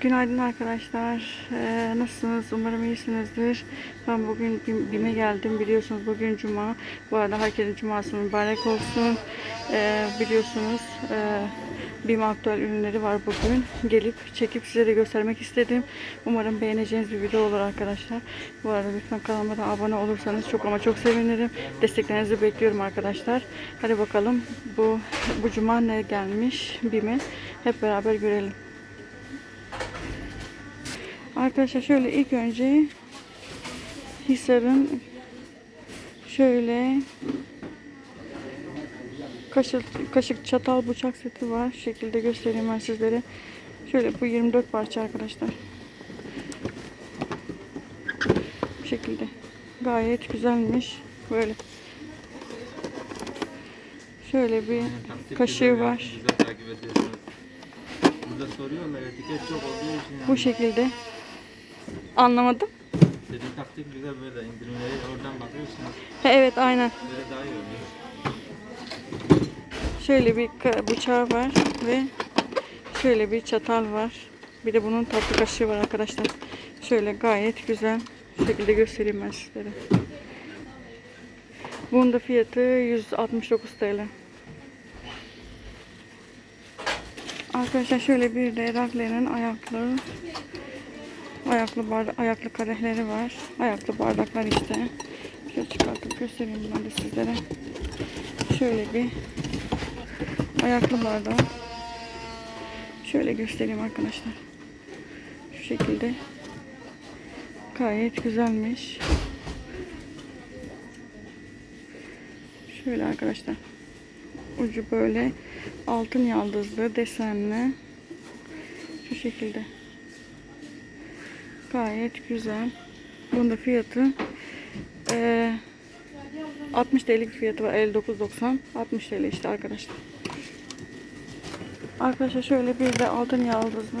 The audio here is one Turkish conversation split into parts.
Günaydın arkadaşlar. Ee, nasılsınız? Umarım iyisinizdir. Ben bugün Bim- BİM'e geldim. Biliyorsunuz bugün Cuma. Bu arada herkesin Cuması mübarek olsun. Ee, biliyorsunuz e, BİM aktüel ürünleri var bugün. Gelip çekip size de göstermek istedim. Umarım beğeneceğiniz bir video olur arkadaşlar. Bu arada lütfen kanalıma da abone olursanız çok ama çok sevinirim. Desteklerinizi bekliyorum arkadaşlar. Hadi bakalım bu bu Cuma ne gelmiş BİM'e hep beraber görelim. Arkadaşlar şöyle ilk önce Hisar'ın şöyle kaşık, kaşık çatal bıçak seti var. Şu şekilde göstereyim ben sizlere. Şöyle bu 24 parça arkadaşlar. Bu şekilde. Gayet güzelmiş. Böyle. Şöyle bir kaşığı var. Bu şekilde. Anlamadım. Dedi taktik güzel böyle indirimleri oradan bakıyorsunuz. Ha, evet aynen. Böyle daha iyi oluyor. Şöyle bir bıçağı var ve şöyle bir çatal var. Bir de bunun tatlı kaşığı var arkadaşlar. Şöyle gayet güzel. Şekilde göstereyim ben sizlere. Bunun da fiyatı 169 TL. Arkadaşlar şöyle bir de Ragle'nin ayaklı ayaklı bardak, ayaklı kadehleri var. Ayaklı bardaklar işte. Şöyle çıkartıp göstereyim ben de sizlere. Şöyle bir ayaklı bardağı. Şöyle göstereyim arkadaşlar. Şu şekilde. Gayet güzelmiş. Şöyle arkadaşlar. Ucu böyle altın yaldızlı desenli. Şu şekilde. Gayet güzel. Bunda fiyatı eee 60 TL'lik fiyatı var. 59.90. 60 TL işte arkadaşlar. Arkadaşlar şöyle bir de altın yaldızlı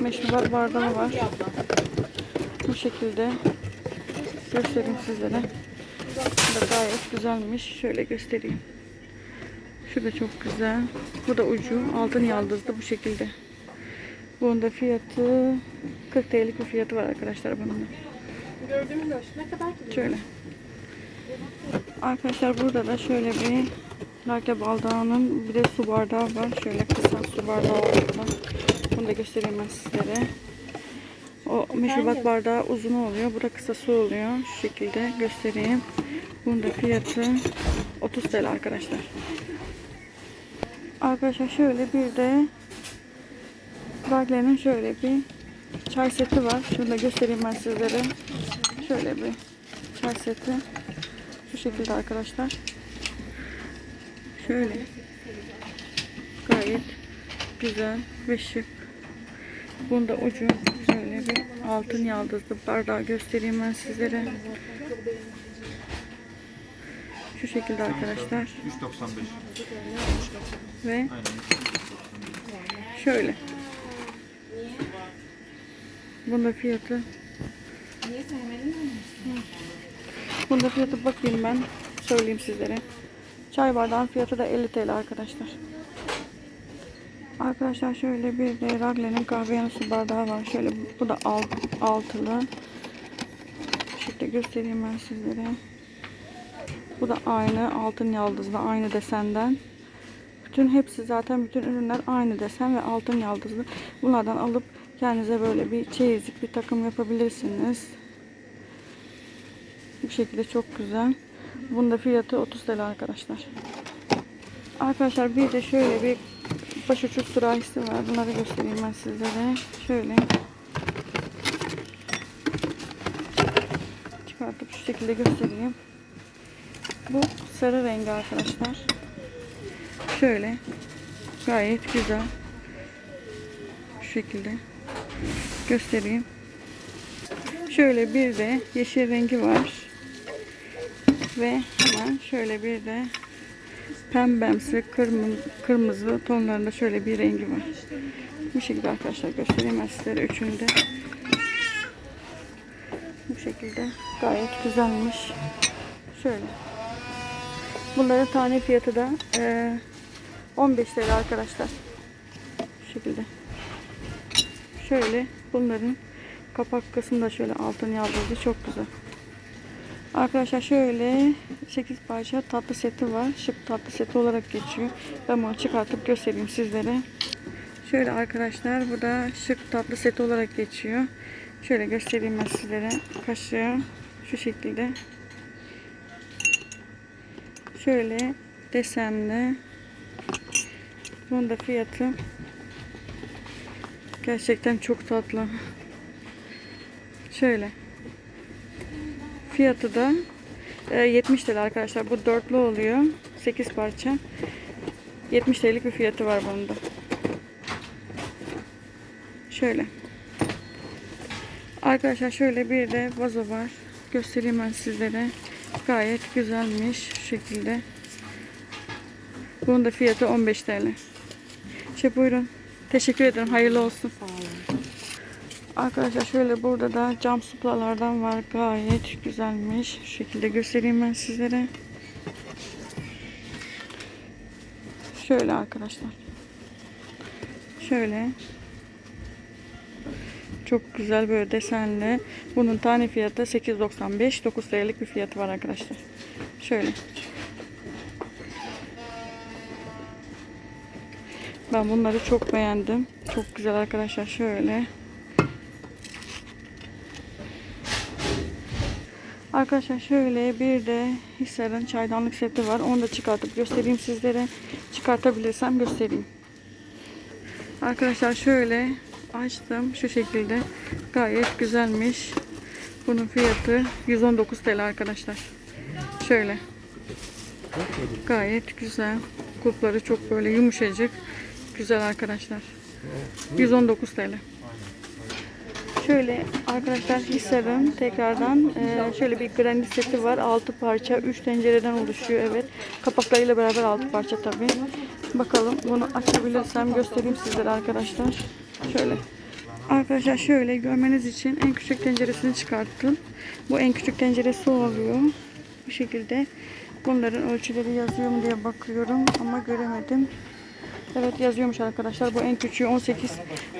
meşrubat bardağı var. Bu şekilde göstereyim sizlere. Bu da gayet güzelmiş. Şöyle göstereyim. Şu da çok güzel. Bu da ucu altın yaldızlı bu şekilde. Bunun da fiyatı 40 TL'lik bir fiyatı var arkadaşlar bunun. da. Gördüğümüz ne kadar ki? Şöyle. Arkadaşlar burada da şöyle bir lake bardağının bir de su bardağı var. Şöyle kısa su bardağı ortada. Bunu da göstereyim ben sizlere. O meşrubat bardağı uzun oluyor. Bu da kısa su oluyor. Şu şekilde göstereyim. Bunun da fiyatı 30 TL arkadaşlar. Arkadaşlar şöyle bir de Ragle'nin şöyle bir çay seti var. Şunu da göstereyim ben sizlere. Şöyle bir çay seti. Şu şekilde arkadaşlar. Şöyle. Gayet güzel ve şık. Bunda ucu şöyle bir altın yaldızlı bardağı göstereyim ben sizlere. Şu şekilde arkadaşlar. 3.95. Ve şöyle. Bunda fiyatı Niye sevmedin mi? Bunda fiyatı bakayım ben. Söyleyeyim sizlere. Çay bardağın fiyatı da 50 TL arkadaşlar. Arkadaşlar şöyle bir de Ragle'nin kahve yanısı bardağı var. Şöyle bu da alt, altılı. Şöyle göstereyim ben sizlere. Bu da aynı altın yaldızlı aynı desenden. Bütün hepsi zaten bütün ürünler aynı desen ve altın yaldızlı. Bunlardan alıp kendinize böyle bir çeyizlik bir takım yapabilirsiniz. Bu şekilde çok güzel. Bunun da fiyatı 30 TL arkadaşlar. Arkadaşlar bir de şöyle bir başuçuk sürahisi var. Bunları göstereyim ben sizlere. Şöyle. Çıkartıp şu şekilde göstereyim. Bu sarı rengi arkadaşlar. Şöyle. Gayet güzel. Şu şekilde. Göstereyim. Şöyle bir de yeşil rengi var. Ve hemen şöyle bir de pembemsi, kırmızı, kırmızı tonlarında şöyle bir rengi var. Bu şekilde arkadaşlar göstereyim ben sizlere üçünü de. Bu şekilde gayet güzelmiş. Şöyle. Bunların tane fiyatı da eee, 15 TL arkadaşlar. Şu şekilde. Şöyle bunların kapak kısmında şöyle altın yazıldı. Çok güzel. Arkadaşlar şöyle 8 parça tatlı seti var. Şık tatlı seti olarak geçiyor. Ben bunu çıkartıp göstereyim sizlere. Şöyle arkadaşlar bu da şık tatlı seti olarak geçiyor. Şöyle göstereyim ben sizlere. Kaşığı şu şekilde. Şöyle desenli. Bunun da fiyatı gerçekten çok tatlı. Şöyle. Fiyatı da e, 70 TL arkadaşlar. Bu dörtlü oluyor. 8 parça. 70 TL'lik bir fiyatı var bunun da. Şöyle. Arkadaşlar şöyle bir de vazo var. Göstereyim ben sizlere. Gayet güzelmiş şu şekilde. Bunun da fiyatı 15 TL. Şey buyurun. Teşekkür ederim. Hayırlı olsun. Arkadaşlar şöyle burada da cam suplalardan var. Gayet güzelmiş. Şu şekilde göstereyim ben sizlere. Şöyle arkadaşlar. Şöyle. Çok güzel böyle desenli. Bunun tane fiyatı 8.95. 9 TL'lik bir fiyatı var arkadaşlar. Şöyle. Ben bunları çok beğendim. Çok güzel arkadaşlar. Şöyle. Arkadaşlar şöyle bir de Hisar'ın çaydanlık seti var. Onu da çıkartıp göstereyim sizlere. Çıkartabilirsem göstereyim. Arkadaşlar şöyle açtım şu şekilde. Gayet güzelmiş. Bunun fiyatı 119 TL arkadaşlar. Şöyle. Gayet güzel. Kulpları çok böyle yumuşacık. Güzel arkadaşlar. 119 TL. Şöyle arkadaşlar Hisar'ın tekrardan e, şöyle bir granit seti var. 6 parça 3 tencereden oluşuyor evet. Kapaklarıyla beraber 6 parça tabi. Bakalım bunu açabilirsem göstereyim sizlere arkadaşlar. Şöyle. Arkadaşlar şöyle görmeniz için en küçük tenceresini çıkarttım. Bu en küçük tenceresi oluyor. Bu şekilde. Bunların ölçüleri yazıyor mu diye bakıyorum ama göremedim. Evet yazıyormuş arkadaşlar. Bu en küçüğü 18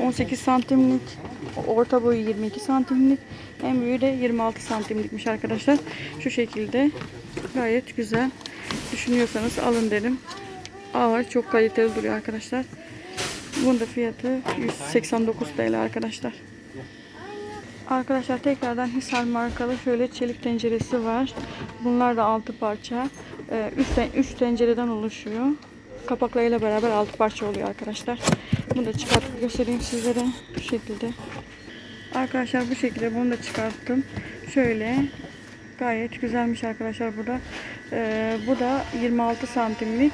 18 santimlik. Orta boyu 22 santimlik. En büyüğü de 26 santimlikmiş arkadaşlar. Şu şekilde. Gayet güzel. Düşünüyorsanız alın derim. Ağır çok kaliteli duruyor arkadaşlar. Bunun da fiyatı 189 TL arkadaşlar. Arkadaşlar tekrardan Hisar markalı şöyle çelik tenceresi var. Bunlar da 6 parça. 3 tencereden oluşuyor. Kapaklarıyla beraber 6 parça oluyor arkadaşlar. Bunu da çıkartıp göstereyim sizlere. Bu şekilde. Arkadaşlar bu şekilde bunu da çıkarttım. Şöyle gayet güzelmiş arkadaşlar bu da. Ee, bu da 26 santimlik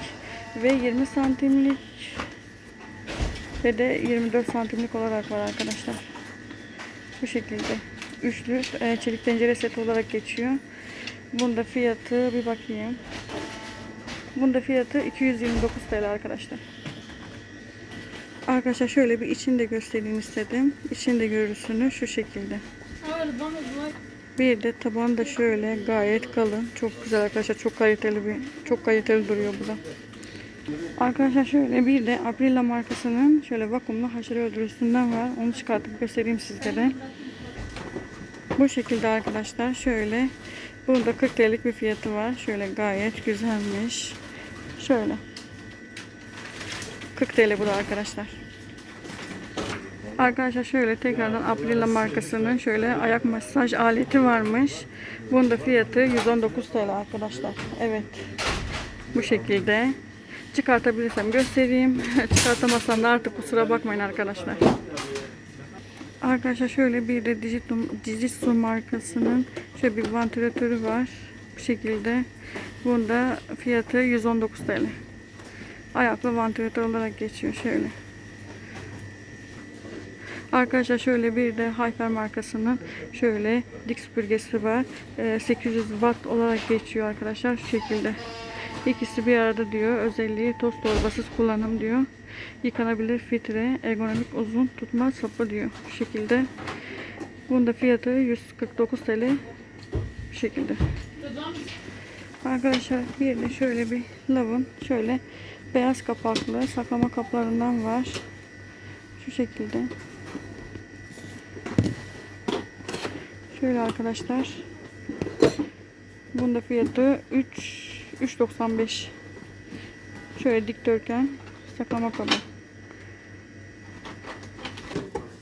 ve 20 santimlik ve de 24 santimlik olarak var arkadaşlar. Bu şekilde. Üçlü e, çelik tencere seti olarak geçiyor. Bunda fiyatı bir bakayım. Bunda fiyatı 229 TL arkadaşlar. Arkadaşlar şöyle bir içini de göstereyim istedim. İçini de görürsünüz şu şekilde. Bir de tabanı da şöyle gayet kalın. Çok güzel arkadaşlar. Çok kaliteli bir çok kaliteli duruyor bu da. Arkadaşlar şöyle bir de Aprila markasının şöyle vakumlu haşere öldürücüsünden var. Onu çıkartıp göstereyim sizlere. Bu şekilde arkadaşlar şöyle. Bunun da 40 TL'lik bir fiyatı var. Şöyle gayet güzelmiş. Şöyle. 40 TL bu da arkadaşlar. Arkadaşlar şöyle tekrardan Aprila markasının şöyle ayak masaj aleti varmış. Bunun da fiyatı 119 TL arkadaşlar. Evet. Bu şekilde. Çıkartabilirsem göstereyim. Çıkartamazsam da artık kusura bakmayın arkadaşlar. Arkadaşlar şöyle bir de Digital markasının şöyle bir vantilatörü var. Bu şekilde. Bunda fiyatı 119 TL. Ayaklı vantilatör olarak geçiyor şöyle. Arkadaşlar şöyle bir de Hyper markasının şöyle dik süpürgesi var. Ee, 800 watt olarak geçiyor arkadaşlar şu şekilde. İkisi bir arada diyor. Özelliği toz torbasız kullanım diyor. Yıkanabilir filtre, ergonomik uzun tutma sapı diyor. Bu şekilde. Bunun da fiyatı 149 TL. Bu şekilde. Arkadaşlar bir de şöyle bir lavın şöyle beyaz kapaklı saklama kaplarından var. Şu şekilde. Şöyle arkadaşlar. Bunda fiyatı 3 3.95. Şöyle dikdörtgen saklama kabı.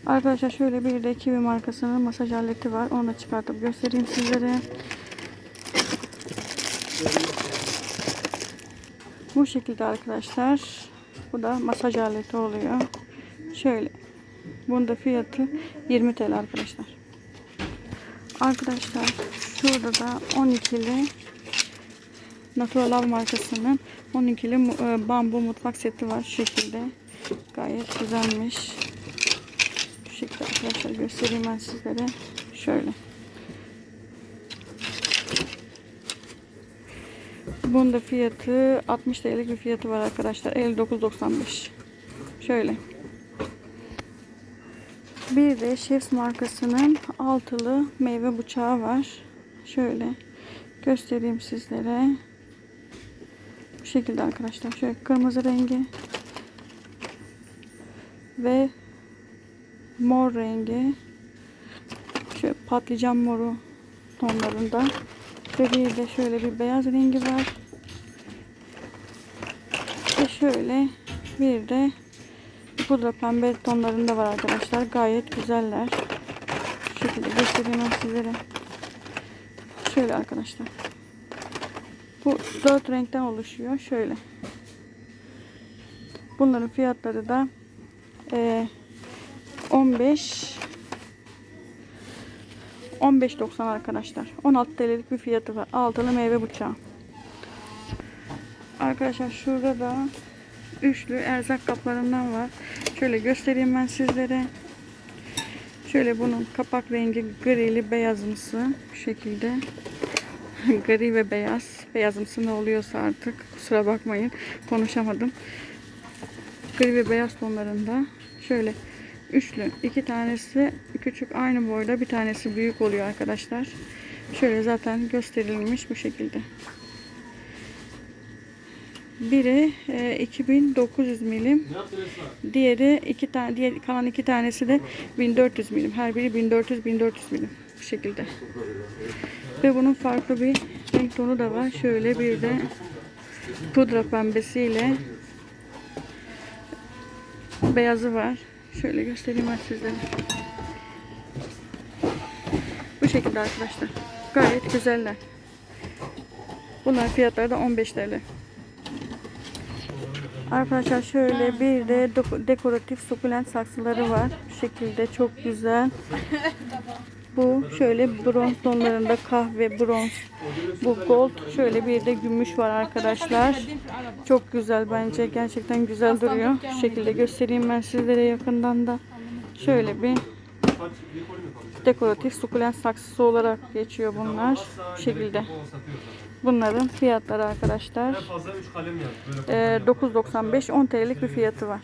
Arkadaşlar şöyle bir de Kiwi markasının masaj aleti var. Onu da çıkartıp göstereyim sizlere. Bu şekilde arkadaşlar. Bu da masaj aleti oluyor. Şöyle. Bunda fiyatı 20 TL arkadaşlar. Arkadaşlar şurada da 12'li Natural Love markasının 12'li mu- e, bambu mutfak seti var şu şekilde. Gayet güzelmiş. Şu şekilde arkadaşlar göstereyim ben sizlere. Şöyle. Bunun da fiyatı 60 TL'lik bir fiyatı var arkadaşlar. 59.95. Şöyle. Bir de Chefs markasının altılı meyve bıçağı var. Şöyle göstereyim sizlere. Bu şekilde arkadaşlar. Şöyle kırmızı rengi ve mor rengi. Şöyle patlıcan moru tonlarında. Ve bir de şöyle bir beyaz rengi var. Şöyle bir de pudra pembe tonlarında var arkadaşlar. Gayet güzeller. Şu şekilde göstereyim sizlere. Şöyle arkadaşlar. Bu dört renkten oluşuyor. Şöyle. Bunların fiyatları da eee 15 15.90 arkadaşlar. 16 TL'lik bir fiyatı var. Altılı meyve bıçağı. Arkadaşlar şurada da üçlü erzak kaplarından var. Şöyle göstereyim ben sizlere. Şöyle bunun kapak rengi grili beyazımsı bu şekilde. Gri ve beyaz. Beyazımsı ne oluyorsa artık. Kusura bakmayın. Konuşamadım. Gri ve beyaz tonlarında. Şöyle üçlü. iki tanesi küçük aynı boyda. Bir tanesi büyük oluyor arkadaşlar. Şöyle zaten gösterilmiş bu şekilde. Biri e, 2900 milim. Diğeri iki tane diğer kalan iki tanesi de 1400 milim. Her biri 1400 1400 milim bu şekilde. Ve bunun farklı bir renk tonu da var. Şöyle bir de pudra pembesiyle beyazı var. Şöyle göstereyim ben sizlere. Bu şekilde arkadaşlar. Gayet güzeller. Bunların fiyatları da 15 TL. Arkadaşlar şöyle bir de deko- dekoratif sukulent saksıları var. Bu şekilde çok güzel. Bu şöyle bronz tonlarında kahve bronz. Bu gold şöyle bir de gümüş var arkadaşlar. Çok güzel bence. Gerçekten güzel duruyor. Şu şekilde göstereyim ben sizlere yakından da. Şöyle bir dekoratif sukulent saksısı olarak geçiyor bunlar. Bu şekilde. Bunların fiyatları arkadaşlar. Fazla 3 kalem yaz. Böyle Ee, 9.95 10 TL'lik bir fiyatı var.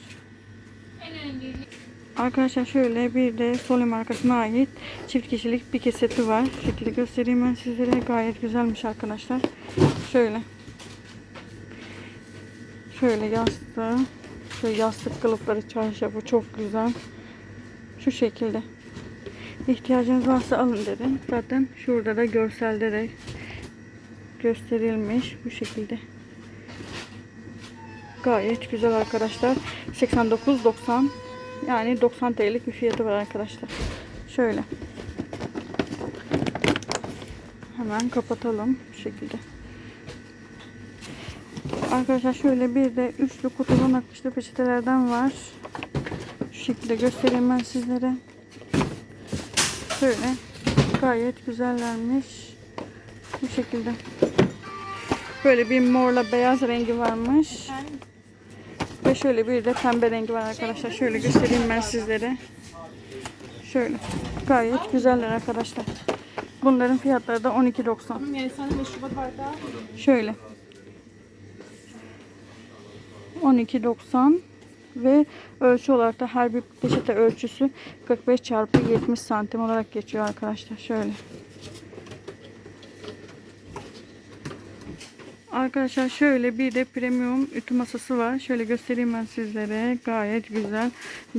Arkadaşlar şöyle bir de Soli markasına ait çift kişilik bir keseti var. Şekilde göstereyim ben sizlere. Gayet güzelmiş arkadaşlar. Şöyle. Şöyle yastığı. Şöyle yastık kılıfları çarşafı çok güzel. Şu şekilde. İhtiyacınız varsa alın dedim. Zaten şurada da görselde de gösterilmiş bu şekilde. Gayet güzel arkadaşlar. 89.90 yani 90 TL'lik bir fiyatı var arkadaşlar. Şöyle. Hemen kapatalım bu şekilde. Arkadaşlar şöyle bir de üçlü kutudan akışlı peçetelerden var. Şu şekilde göstereyim ben sizlere. Şöyle gayet güzellermiş. Bu şekilde. Böyle bir morla beyaz rengi varmış. Ve şöyle bir de pembe rengi var arkadaşlar. Şöyle göstereyim ben sizlere. Şöyle. Gayet güzeller arkadaşlar. Bunların fiyatları da 12.90. Yani sana meşrubat bardağı. Şöyle. 12.90 ve ölçü olarak da her bir peçete ölçüsü 45 çarpı 70 santim olarak geçiyor arkadaşlar. Şöyle. Arkadaşlar şöyle bir de premium ütü masası var. Şöyle göstereyim ben sizlere. Gayet güzel.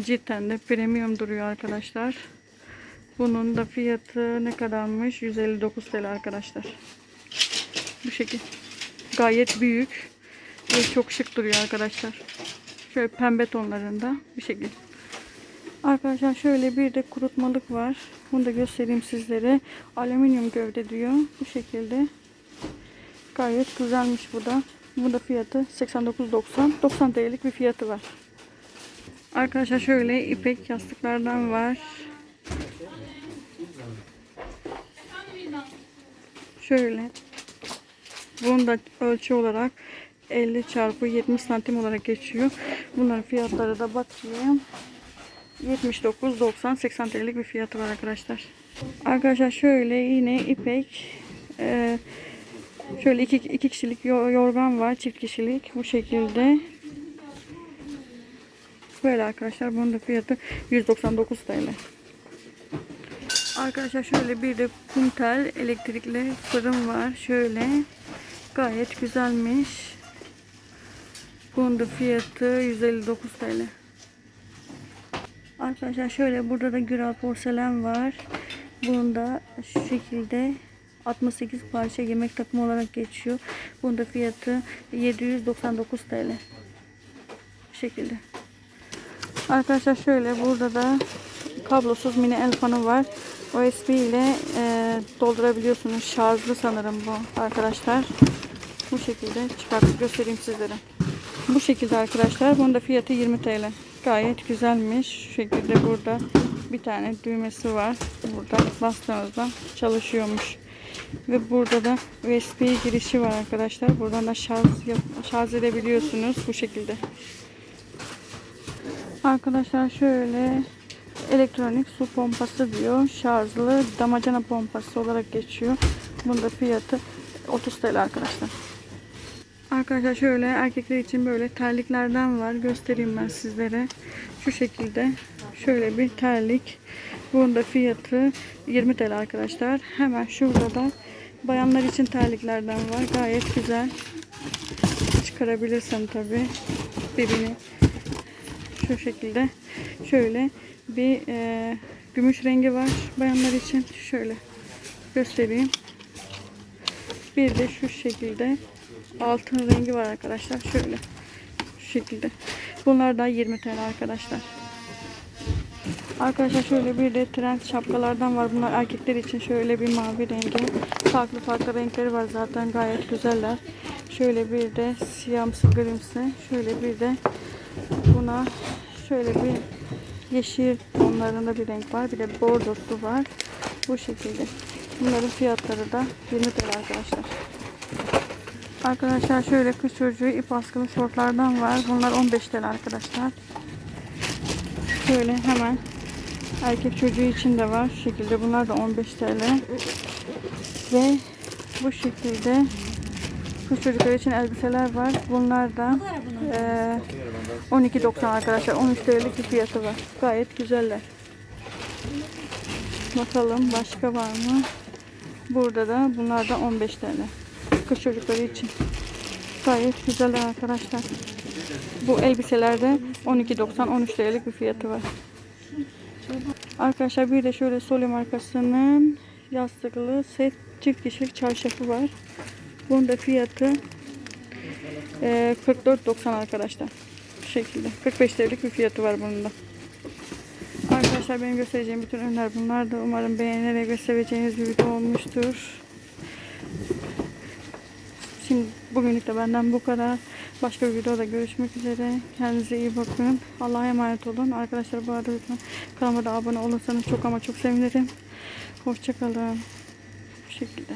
Cidden de premium duruyor arkadaşlar. Bunun da fiyatı ne kadarmış? 159 TL arkadaşlar. Bu şekil. Gayet büyük ve çok şık duruyor arkadaşlar. Şöyle pembe tonlarında bir şekil. Arkadaşlar şöyle bir de kurutmalık var. Bunu da göstereyim sizlere. Alüminyum gövde diyor. Bu şekilde. Gayet güzelmiş bu da. Bu da fiyatı 89.90. 90 TL'lik bir fiyatı var. Arkadaşlar şöyle ipek yastıklardan var. Şöyle. Bunun da ölçü olarak 50 çarpı 70 santim olarak geçiyor. Bunların fiyatları da bakayım. 79.90 80 TL'lik bir fiyatı var arkadaşlar. Arkadaşlar şöyle yine ipek e, şöyle iki, iki kişilik yo- yorgan var çift kişilik bu şekilde. Böyle arkadaşlar bunun da fiyatı 199 TL. Arkadaşlar şöyle bir de kumtel elektrikli fırın var. Şöyle gayet güzelmiş. Bunun fiyatı 159 TL. Arkadaşlar şöyle burada da Güral porselen var. Bunun da şu şekilde 68 parça yemek takımı olarak geçiyor. Bunun da fiyatı 799 TL. Bu şekilde. Arkadaşlar şöyle burada da kablosuz mini el fanı var. USB ile e, doldurabiliyorsunuz. Şarjlı sanırım bu arkadaşlar. Bu şekilde çıkartıp göstereyim sizlere. Bu şekilde arkadaşlar. Bunun da fiyatı 20 TL. Gayet güzelmiş. Şu şekilde burada bir tane düğmesi var. Burada bastığınızda çalışıyormuş. Ve burada da USB girişi var arkadaşlar. Buradan da şarj, şarj edebiliyorsunuz bu şekilde. Arkadaşlar şöyle elektronik su pompası diyor. Şarjlı damacana pompası olarak geçiyor. Bunun da fiyatı 30 TL arkadaşlar. Arkadaşlar şöyle erkekler için böyle terliklerden var. Göstereyim ben sizlere. Şu şekilde şöyle bir terlik. Bunun da fiyatı 20 TL arkadaşlar. Hemen şurada da bayanlar için terliklerden var. Gayet güzel. Çıkarabilirsen tabi birini şu şekilde şöyle bir e, gümüş rengi var bayanlar için şöyle göstereyim bir de şu şekilde altın rengi var arkadaşlar şöyle şu şekilde bunlar da 20 TL arkadaşlar Arkadaşlar şöyle bir de trend şapkalardan var. Bunlar erkekler için şöyle bir mavi rengi. Farklı farklı renkleri var zaten gayet güzeller. Şöyle bir de siyahımsı grimsi. Şöyle bir de buna şöyle bir yeşil tonlarında bir renk var. Bir de bordosu var. Bu şekilde. Bunların fiyatları da 20 TL arkadaşlar. Arkadaşlar şöyle kış çocuğu ip askılı şortlardan var. Bunlar 15 TL arkadaşlar. Şöyle hemen erkek çocuğu için de var. Şu şekilde bunlar da 15 TL. Ve bu şekilde kız çocuklar için elbiseler var. Bunlar da eee 12.90 arkadaşlar. 13 TL'lik bir fiyatı var. Gayet güzeller. Bakalım başka var mı? Burada da bunlar da 15 TL. Kız çocukları için. Gayet güzeller arkadaşlar. Bu elbiselerde 12.90 13 TL'lik bir fiyatı var. Arkadaşlar bir de şöyle Soli markasının yastıklı set çift kişilik çarşafı var. Bunun da fiyatı eee 44.90 arkadaşlar. Bu şekilde. 45 TL'lik bir fiyatı var bunun da. Arkadaşlar benim göstereceğim bütün ürünler bunlar da umarım beğenerek ve seveceğiniz bir video olmuştur. Şimdi bugünlük de benden bu kadar. Başka bir videoda görüşmek üzere. Kendinize iyi bakın. Allah'a emanet olun. Arkadaşlar bu arada lütfen kanalıma da abone olursanız çok ama çok sevinirim. Hoşçakalın. Bu şekilde.